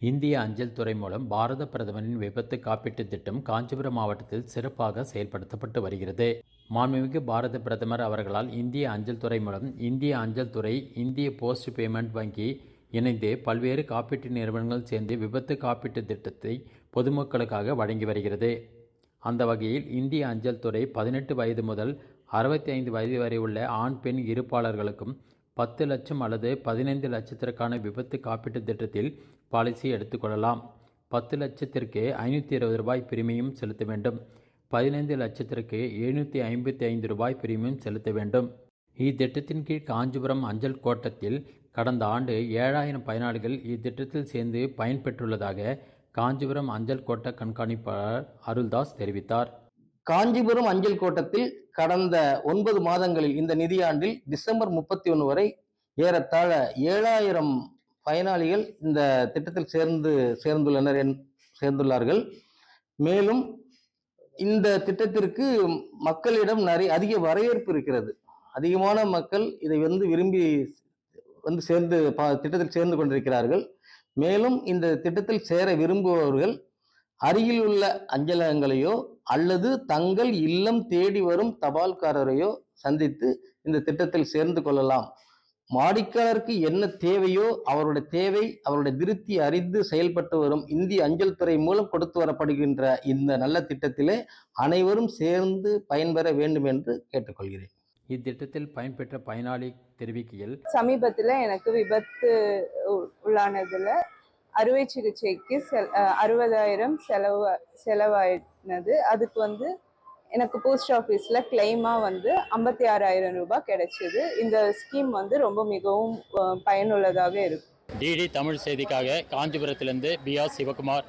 இந்திய அஞ்சல் துறை மூலம் பாரத பிரதமரின் விபத்து காப்பீட்டுத் திட்டம் காஞ்சிபுரம் மாவட்டத்தில் சிறப்பாக செயல்படுத்தப்பட்டு வருகிறது. மாண்புமிகு பாரத பிரதமர் அவர்களால் இந்திய அஞ்சல் துறை மூலம் இந்திய அஞ்சல் துறை இந்திய போஸ்ட் பேமெண்ட் வங்கி இணைந்து பல்வேறு காப்பீட்டு நிறுவனங்கள் சேர்ந்து விபத்து காப்பீட்டுத் திட்டத்தை பொதுமக்களுக்காக வழங்கி வருகிறது. அந்த வகையில் இந்திய அஞ்சல் துறை பதினெட்டு வயது முதல் அறுபத்தி ஐந்து வயது வரை உள்ள ஆண் பெண் இருப்பாளர்களுக்கும் பத்து லட்சம் அல்லது பதினைந்து லட்சத்திற்கான விபத்து காப்பீட்டுத் திட்டத்தில் பாலிசி எடுத்துக்கொள்ளலாம் பத்து லட்சத்திற்கு ஐநூற்றி இருபது ரூபாய் பிரீமியம் செலுத்த வேண்டும். பதினைந்து லட்சத்திற்கு எழுநூற்றி ஐம்பத்தி ஐந்து ரூபாய் பிரீமியம் செலுத்த வேண்டும். இத்திட்டத்தின் கீழ் காஞ்சிபுரம் அஞ்சல் கோட்டத்தில் கடந்த ஆண்டு ஏழாயிரம் பயனாளிகள் இத்திட்டத்தில் சேர்ந்து பயன்பெற்றுள்ளதாக காஞ்சிபுரம் அஞ்சல் கோட்ட கண்காணிப்பாளர் அருள்தாஸ் தெரிவித்தார். காஞ்சிபுரம் அஞ்சல் கோட்டத்தில் கடந்த ஒன்பது மாதங்களில் இந்த நிதியாண்டில் டிசம்பர் முப்பத்தி ஒன்று வரை ஏறத்தாழ ஏழாயிரம் பயனாளிகள் இந்த திட்டத்தில் சேர்ந்து சேர்ந்துள்ளனர் என் சேர்ந்துள்ளார்கள். மேலும் இந்த திட்டத்திற்கு மக்களிடம் நிறைய அதிக வரவேற்பு இருக்கிறது. அதிகமான மக்கள் இதை வந்து விரும்பி வந்து சேர்ந்து திட்டத்தில் சேர்ந்து கொண்டிருக்கிறார்கள். மேலும் இந்த திட்டத்தில் சேர விரும்புபவர்கள் அருகில் உள்ள அஞ்சலகங்களையோ அல்லது தங்கள் இல்லம் தேடி வரும் தபால்காரரையோ சந்தித்து இந்த திட்டத்தில் சேர்ந்து கொள்ளலாம். வாடிக்கையாளருக்கு என்ன தேவையோ அவருடைய தேவை அவருடைய திருப்தி அறிந்து செயல்பட்டு வரும் இந்திய அஞ்சல் துறை மூலம் கொடுத்து வரப்படுகின்ற இந்த நல்ல திட்டத்திலே அனைவரும் சேர்ந்து பயன்பெற வேண்டும் என்று கேட்டுக்கொள்கிறேன். இத்திட்டத்தில் பயன்பெற்ற பயனாளி தெரிவிக்கையில் சமீபத்தில் எனக்கு விபத்து உள்ளானதுல அறுவை சிகிச்சைக்கு செல் அறுபதாயிரம் செலவு செலவாயினது. அதுக்கு வந்து எனக்கு போஸ்ட் ஆஃபீஸில் கிளைமாக வந்து ஐம்பத்தி ஆறாயிரம் ரூபாய் கிடைச்சிது. இந்த ஸ்கீம் வந்து ரொம்ப மிகவும் பயனுள்ளதாக இருக்கும் டிடி தமிழ் செய்திக்காக காஞ்சிபுரத்திலிருந்து பி ஆர் சிவகுமார்.